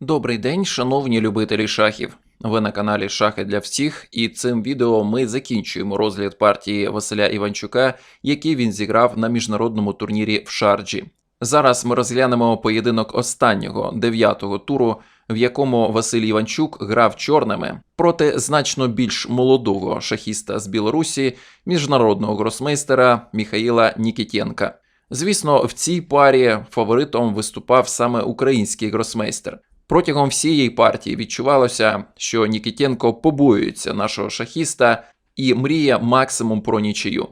Добрий день, шановні любителі шахів. Ви на каналі Шахи для всіх, і цим відео ми закінчуємо розгляд партії Василя Іванчука, який він зіграв на міжнародному турнірі в Шарджі. Зараз ми розглянемо поєдинок останнього дев'ятого туру, в якому Василь Іванчук грав чорними проти значно більш молодого шахіста з Білорусі, міжнародного гросмейстера Міхаїла Нікітєнка. Звісно, в цій парі фаворитом виступав саме український гросмейстер. Протягом всієї партії відчувалося, що Нікітєнко побоюється нашого шахіста і мріє максимум про нічию.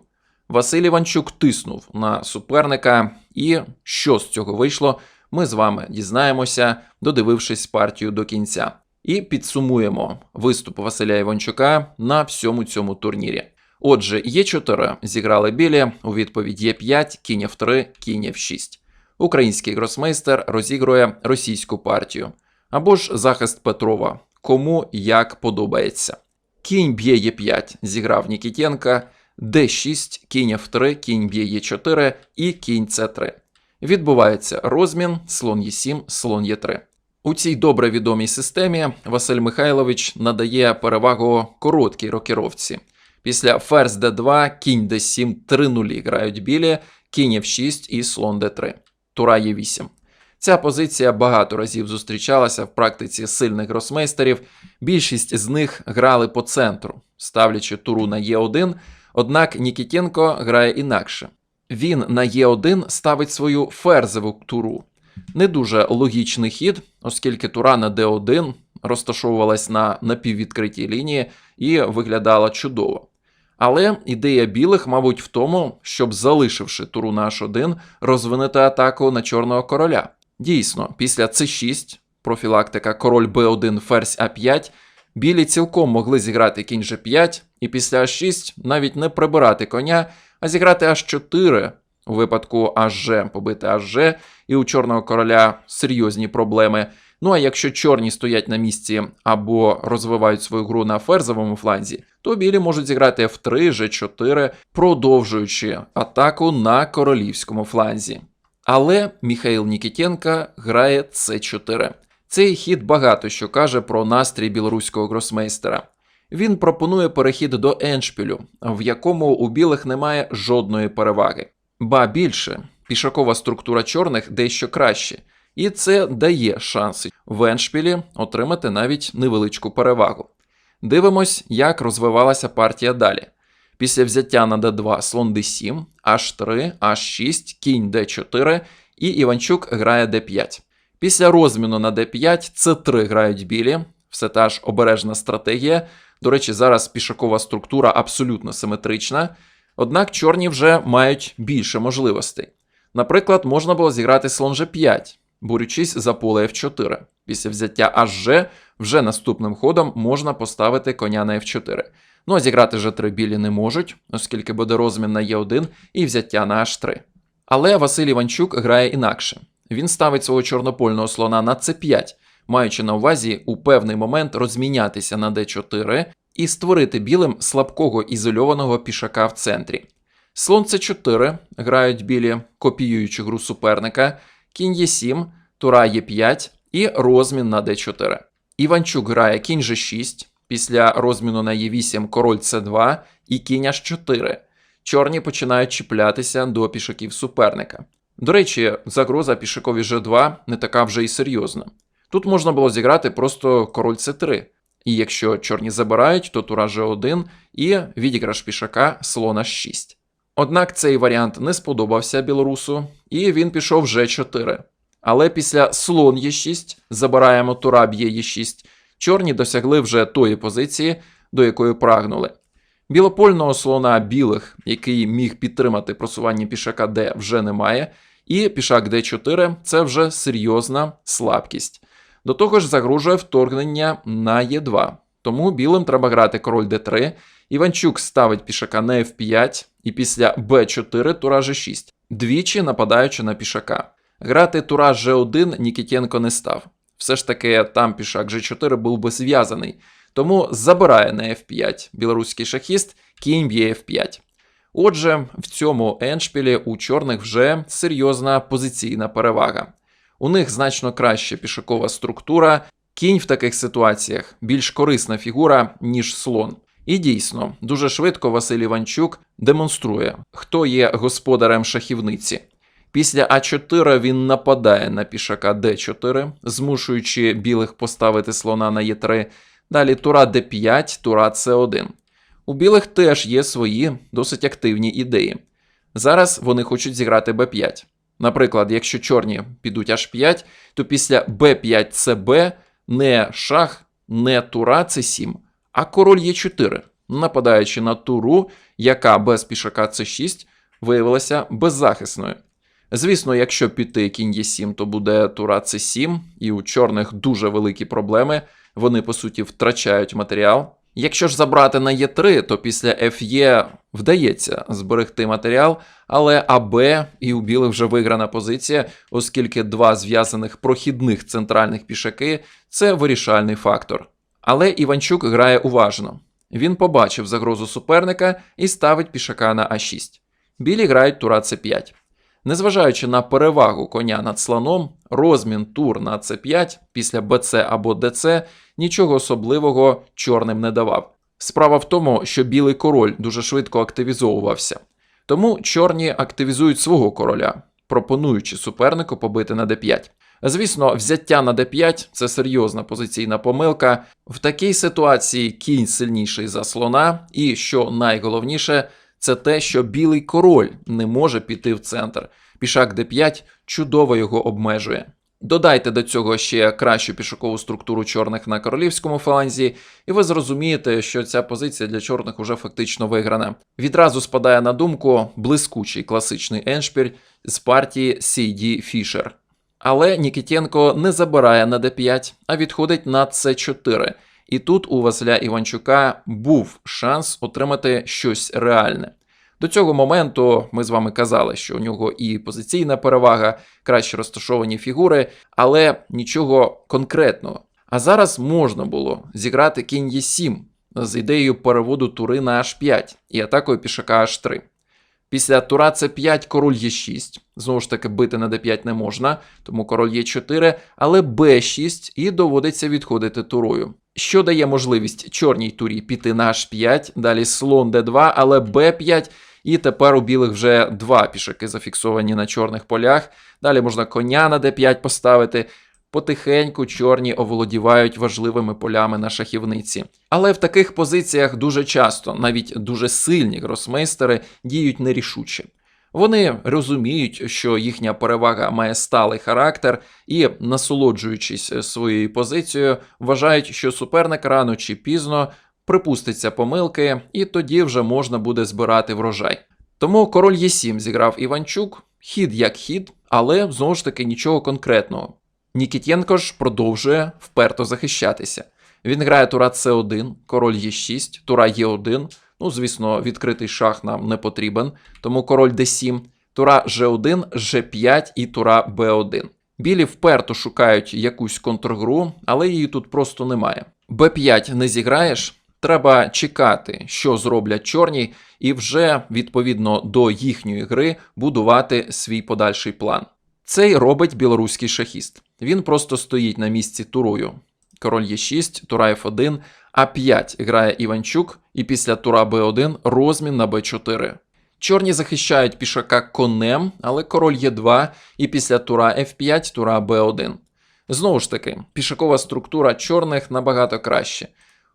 Василь Іванчук тиснув на суперника, і що з цього вийшло, ми з вами дізнаємося, додивившись партію до кінця. І підсумуємо виступ Василя Іванчука на всьому цьому турнірі. Отже, Є4 зіграли білі, у відповідь Є5, кінь F3, кінь F6. Український гросмейстер розігрує російську партію. Або ж захист Петрова, кому як подобається. Кінь б'є Є5 зіграв Нікітєнка, Д6, кінь F3, кінь б'є Є4 і кінь С3. Відбувається розмін, слон Е7, слон Е3. У цій добре відомій системі Василь Михайлович надає перевагу короткій рокіровці. Після ферзь d2, кінь d7, 3 нулі грають білі, кінь f6 і слон d3. Тура Е8. Ця позиція багато разів зустрічалася в практиці сильних гросмейстерів. Більшість з них грали по центру, ставлячи туру на Е1, однак Нікітєнко грає інакше. Він на Е1 ставить свою ферзеву туру. Не дуже логічний хід, оскільки тура на Д1 розташовувалась на напіввідкритій лінії і виглядала чудово. Але ідея білих, мабуть, в тому, щоб, залишивши туру на H1, розвинути атаку на чорного короля. Дійсно, після c6, профілактика король b1, ферзь а5, білі цілком могли зіграти кінь g5, і після h6 навіть не прибирати коня, а зіграти h4, у випадку hg побити hg, і у чорного короля серйозні проблеми. Ну а якщо чорні стоять на місці або розвивають свою гру на ферзовому фланзі, то білі можуть зіграти f3, g4, продовжуючи атаку на королівському фланзі. Але Міхаїл Нікітєнка грає c4. Цей хід багато що каже про настрій білоруського гросмейстера. Він пропонує перехід до еншпілю, в якому у білих немає жодної переваги. Ба більше, пішакова структура чорних дещо краще, і це дає шанси в еншпілі отримати навіть невеличку перевагу. Дивимось, як розвивалася партія далі. Після взяття на d2 слон d7, h3, h6, кінь d4 і Іванчук грає d5. Після розміну на d5 c3 грають білі, все та ж обережна стратегія. До речі, зараз пішакова структура абсолютно симетрична, однак чорні вже мають більше можливостей. Наприклад, можна було зіграти слон g5, борючись за поле f4. Після взяття hg вже наступним ходом можна поставити коня на f4. Ну а зіграти g3 білі не можуть, оскільки буде розмін на e1 і взяття на h3. Але Василь Іванчук грає інакше. Він ставить свого чорнопольного слона на c5, маючи на увазі у певний момент розмінятися на d4 і створити білим слабкого ізольованого пішака в центрі. Слон c4 грають білі, копіюючи гру суперника, кінь e7, тура e5 і розмін на d4. Іванчук грає кінь g6, після розміну на e8 король c2 і кінь h4. Чорні починають чіплятися до пішаків суперника. До речі, загроза пішакові g2 не така вже і серйозна. Тут можна було зіграти просто король c3. І якщо чорні забирають, то тура g1 і відіграш пішака слона 6. Однак цей варіант не сподобався білорусу, і він пішов g4. Але після слон e6 забираємо тура б'є e6, чорні досягли вже тої позиції, до якої прагнули. Білопольного слона білих, який міг підтримати просування пішака d, вже немає, і пішак d4 це вже серйозна слабкість. До того ж, загрожує вторгнення на e2. Тому білим треба грати король d3. Іванчук ставить пішака на f5 і після b4 тура g6, двічі нападаючи на пішака. Грати тура g1 Нікітєнко не став. Все ж таки, там пішак g4 був би зв'язаний, тому забирає на f5 білоруський шахіст, кінь б'є f5. Отже, в цьому еншпілі у чорних вже серйозна позиційна перевага. У них значно краща пішакова структура. Кінь в таких ситуаціях більш корисна фігура, ніж слон. І дійсно, дуже швидко Василь Іванчук демонструє, хто є господарем шахівниці. Після А4 він нападає на пішака Д4, змушуючи білих поставити слона на Е3. Далі тура Д5, тура С1. У білих теж є свої досить активні ідеї. Зараз вони хочуть зіграти Б5. Наприклад, якщо чорні підуть H5, то після Б5 ЦБ не шах, не тура С7, а король Е4, нападаючи на туру, яка без пішака С6 виявилася беззахисною. Звісно, якщо піти кінь Е7, то буде тура С7, і у чорних дуже великі проблеми. Вони, по суті, втрачають матеріал. Якщо ж забрати на Е3, то після Ф'Є вдається зберегти матеріал, але АБ і у білих вже виграна позиція, оскільки два зв'язаних прохідних центральних пішаки це вирішальний фактор. Але Іванчук грає уважно. Він побачив загрозу суперника і ставить пішака на А6. Білі грають тура С5. Незважаючи на перевагу коня над слоном, розмін тур на С5 після БЦ або ДЦ нічого особливого чорним не давав. Справа в тому, що білий король дуже швидко активізовувався. Тому чорні активізують свого короля, пропонуючи супернику побити на d5. Звісно, взяття на d5 це серйозна позиційна помилка. В такій ситуації кінь сильніший за слона, і що найголовніше, це те, що білий король не може піти в центр. Пішак d5 чудово його обмежує. Додайте до цього ще кращу пішакову структуру чорних на королівському фаланзі, і ви зрозумієте, що ця позиція для чорних уже фактично виграна. Відразу спадає на думку блискучий класичний еншпіль з партії CD Fischer. Але Нікітєнко не забирає на d5, а відходить на c4. І тут у Василя Іванчука був шанс отримати щось реальне. До цього моменту ми з вами казали, що у нього і позиційна перевага, краще розташовані фігури, але нічого конкретного. А зараз можна було зіграти кінь Е7 з ідеєю переводу тури на H5 і атакою пішака H3. Після тура С5 король Е6. Знову ж таки, бити на d5 не можна, тому король Е4, але Б6 і доводиться відходити турою. Що дає можливість чорній турі піти на H5, далі слон d2, але Б5, і тепер у білих вже два пішаки зафіксовані на чорних полях. Далі можна коня на d5 поставити. Потихеньку чорні оволодівають важливими полями на шахівниці. Але в таких позиціях дуже часто навіть дуже сильні гросмейстери діють нерішуче. Вони розуміють, що їхня перевага має сталий характер, і, насолоджуючись своєю позицією, вважають, що суперник рано чи пізно припуститься помилки, і тоді вже можна буде збирати врожай. Тому король Е7 зіграв Іванчук, хід як хід, але знову ж таки нічого конкретного. Нікітєнко ж продовжує вперто захищатися. Він грає тура С1, король Е6, тура Е1. Ну, звісно, відкритий шах нам не потрібен, тому король d7, тура G1, G5 і тура B1. Білі вперто шукають якусь контргру, але її тут просто немає. b5 не зіграєш, треба чекати, що зроблять чорні, і вже відповідно до їхньої гри будувати свій подальший план. Це й робить білоруський шахіст. Він просто стоїть на місці турою. Король Е6, тура F1, А5 грає Іванчук, і після тура Б1 розмін на Б4. Чорні захищають пішака конем, але король Е2, і після тура F5 тура Б1. Знову ж таки, пішакова структура чорних набагато краще.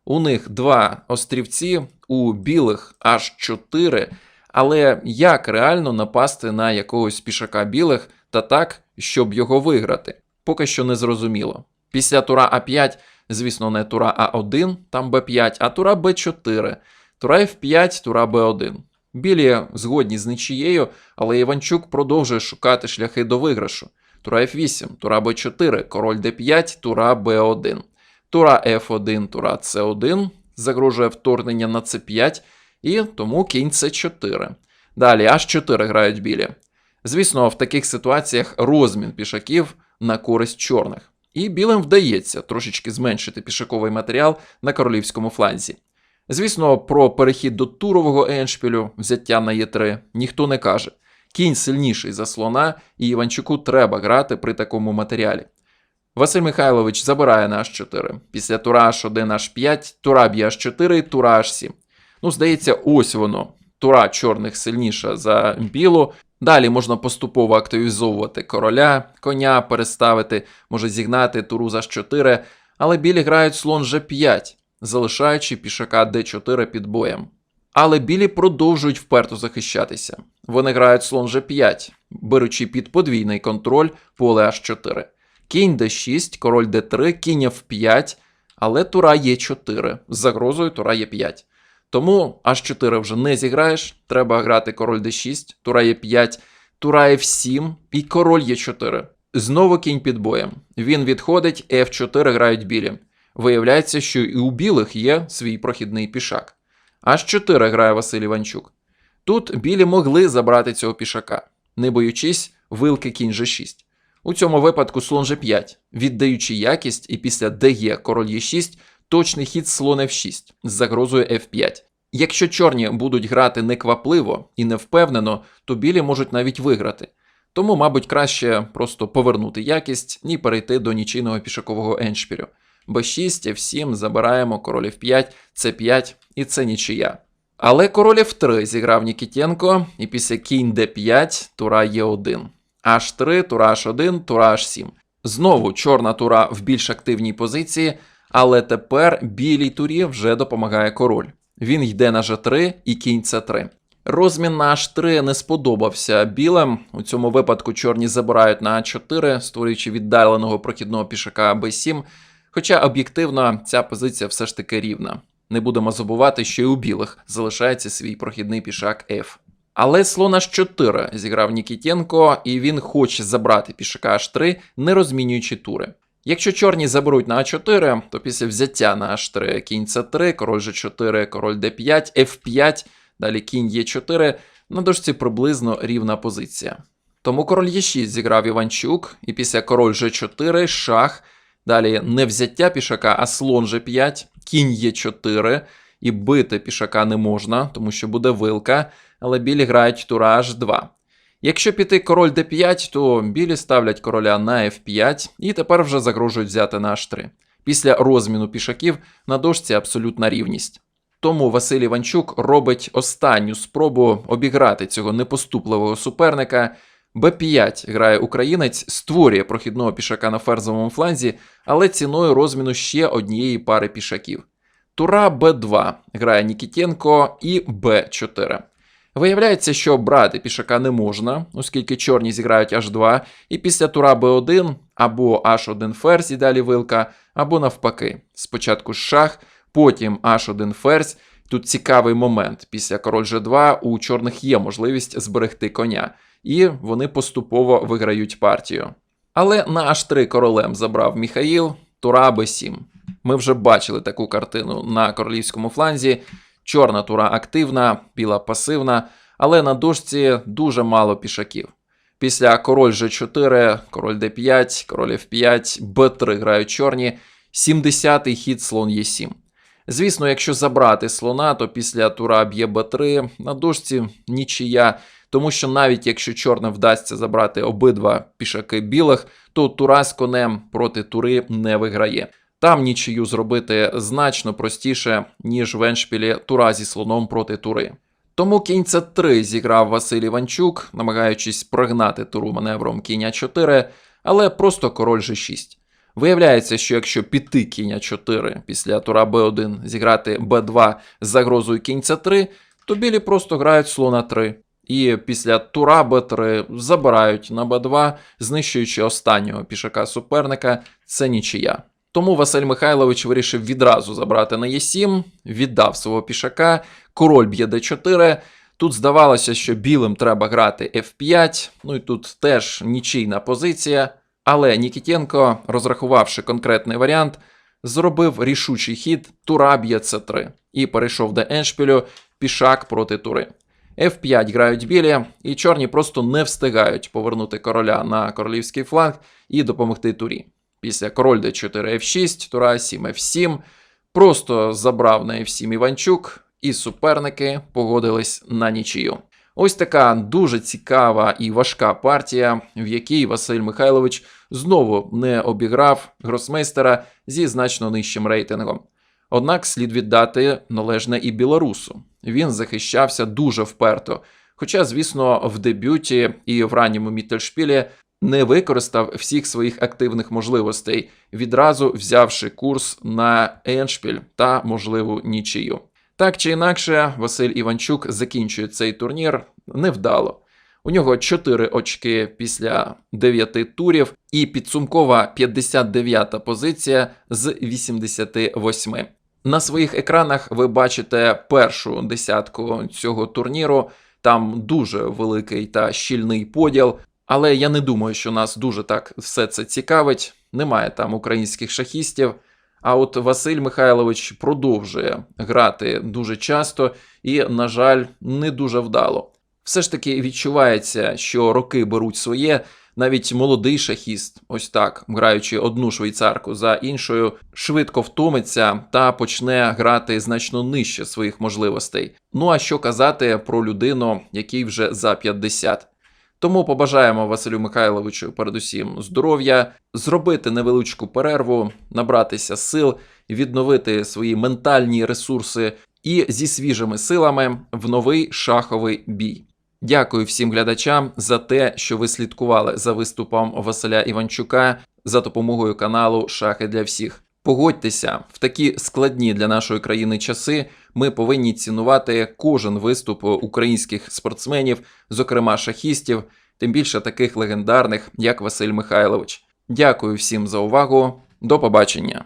У них два острівці, у білих аж 4, але як реально напасти на якогось пішака білих та так, щоб його виграти? Поки що не зрозуміло. Після тура А5, звісно, не тура А1, там Б5, а тура Б4, тура F5, тура Б1. Білі згодні з нічією, але Іванчук продовжує шукати шляхи до виграшу. Тура F8, тура Б4, король Д5, тура Б1. Тура F1, тура С1, загрожує вторгнення на С5, і тому кінь С4. Далі H4 грають білі. Звісно, в таких ситуаціях розмін пішаків на користь чорних. І білим вдається трошечки зменшити пішаковий матеріал на королівському фланзі. Звісно, про перехід до турового еншпілю, взяття на Е3, ніхто не каже. Кінь сильніший за слона, і Іванчуку треба грати при такому матеріалі. Василь Михайлович забирає на H4. Після тура H1, H5, тура б'є H4, тура H7. Ну, здається, ось воно. Тура чорних сильніша за білу. Далі можна поступово активізовувати короля, коня переставити, може зігнати туру за H4, але білі грають слон G5, залишаючи пішака D4 під боєм. Але білі продовжують вперто захищатися. Вони грають слон G5, беручи під подвійний контроль поле H4. Кінь D6, король D3, кінь F5, але тура Е4 з загрозою тура Е5. Тому H4 вже не зіграєш, треба грати король D6, тура Е5, тура F7 і король Е4. Знову кінь під боєм. Він відходить, F4 грають білі. Виявляється, що і у білих є свій прохідний пішак. H4 грає Василь Іванчук. Тут білі могли забрати цього пішака, не боючись вилки кінь G6. У цьому випадку слон G5, віддаючи якість, і після ДЕ король Е6 точний хід слон F6 з загрозою F5. Якщо чорні будуть грати неквапливо і невпевнено, то білі можуть навіть виграти. Тому, мабуть, краще просто повернути якість і перейти до нічийного пішакового еншпілю. Б6, F7, забираємо король F5, С5 і це нічия. Але король F3 зіграв Нікітєнко, і після кінь D5 тура Е1. H3, тура H1, тура H7. Знову чорна тура в більш активній позиції, але тепер білій турі вже допомагає король. Він йде на G3 і кінь C3. Розмін на H3 не сподобався білим. У цьому випадку чорні забирають на А4, створюючи віддаленого прохідного пішака B7. Хоча об'єктивно ця позиція все ж таки рівна. Не будемо забувати, що і у білих залишається свій прохідний пішак F. Але слон H4 зіграв Нікітєнко, і він хоче забрати пішака H3, не розмінюючи тури. Якщо чорні заберуть на А4, то після взяття на H3 кінь С3, король G4, король D5, F5, далі кінь Е4, на дошці приблизно рівна позиція. Тому король Е6 зіграв Іванчук, і після король G4, шах, далі не взяття пішака, а слон G5, кінь Е4, і бити пішака не можна, тому що буде вилка, але білі грають тура H2. Якщо піти король d5, то білі ставлять короля на f5 і тепер вже загрожують взяти на h3. Після розміну пішаків на дошці абсолютна рівність. Тому Василь Іванчук робить останню спробу обіграти цього непоступливого суперника. Б5 грає українець, створює прохідного пішака на ферзовому фланзі, але ціною розміну ще однієї пари пішаків. Тура Б2 грає Нікітєнко і Б4. Виявляється, що брати пішака не можна, оскільки чорні зіграють H2, і після тура B1 або H1 ферзь і далі вилка, або навпаки. Спочатку шах, потім H1 ферзь. Тут цікавий момент. Після король G2 у чорних є можливість зберегти коня, і вони поступово виграють партію. Але на H3 королем забрав Міхаїл, тура B7. Ми вже бачили таку картину на королівському фланзі. Чорна тура активна, біла пасивна, але на дошці дуже мало пішаків. Після король G4, король D5, король F5, B3 грають чорні, 70-й хід слон Е7. Звісно, якщо забрати слона, то після тура б'є Б3 на дошці нічия, тому що навіть якщо чорним вдасться забрати обидва пішаки білих, то тура з конем проти тури не виграє. Там нічию зробити значно простіше, ніж в еншпілі тура зі слоном проти тури. Тому кінь c 3 зіграв Василь Іванчук, намагаючись прогнати туру маневром кінь 4, але просто король G6. Виявляється, що якщо піти кінь 4 після тура b1 зіграти b2 з загрозою кінь c 3 то білі просто грають слона 3. І після тура b3 забирають на b2, знищуючи останнього пішака суперника, це нічия. Тому Василь Михайлович вирішив відразу забрати на Е7, віддав свого пішака, король б'є d4. Тут здавалося, що білим треба грати F5, ну і тут теж нічийна позиція. Але Нікітєнко, розрахувавши конкретний варіант, зробив рішучий хід тура б'є c3 і перейшов до еншпілю пішак проти тури. F5 грають білі, і чорні просто не встигають повернути короля на королівський фланг і допомогти турі. Після король d4 f6, тура 7 f7, просто забрав на f7 Іванчук, і суперники погодились на нічию. Ось така дуже цікава і важка партія, в якій Василь Михайлович знову не обіграв гросмейстера зі значно нижчим рейтингом. Однак слід віддати належне і білорусу. Він захищався дуже вперто. Хоча, звісно, в дебюті і в ранньому міттельшпілі не використав всіх своїх активних можливостей, відразу взявши курс на еншпіль та можливу нічию. Так чи інакше, Василь Іванчук закінчує цей турнір невдало. У нього 4 очки після 9 турів і підсумкова 59-та позиція з 88. На своїх екранах ви бачите першу десятку цього турніру. Там дуже великий та щільний поділ. Але я не думаю, що нас дуже так все це цікавить. Немає там українських шахістів. А от Василь Михайлович продовжує грати дуже часто і, на жаль, не дуже вдало. Все ж таки відчувається, що роки беруть своє. Навіть молодий шахіст, ось так, граючи одну швейцарку за іншою, швидко втомиться та почне грати значно нижче своїх можливостей. Ну а що казати про людину, який вже за 50. Тому побажаємо Василю Михайловичу передусім здоров'я, зробити невеличку перерву, набратися сил, відновити свої ментальні ресурси і зі свіжими силами в новий шаховий бій. Дякую всім глядачам за те, що ви слідкували за виступом Василя Іванчука за допомогою каналу Шахи для всіх. Погодьтеся, в такі складні для нашої країни часи ми повинні цінувати кожен виступ українських спортсменів, зокрема шахістів, тим більше таких легендарних, як Василь Михайлович. Дякую всім за увагу. До побачення.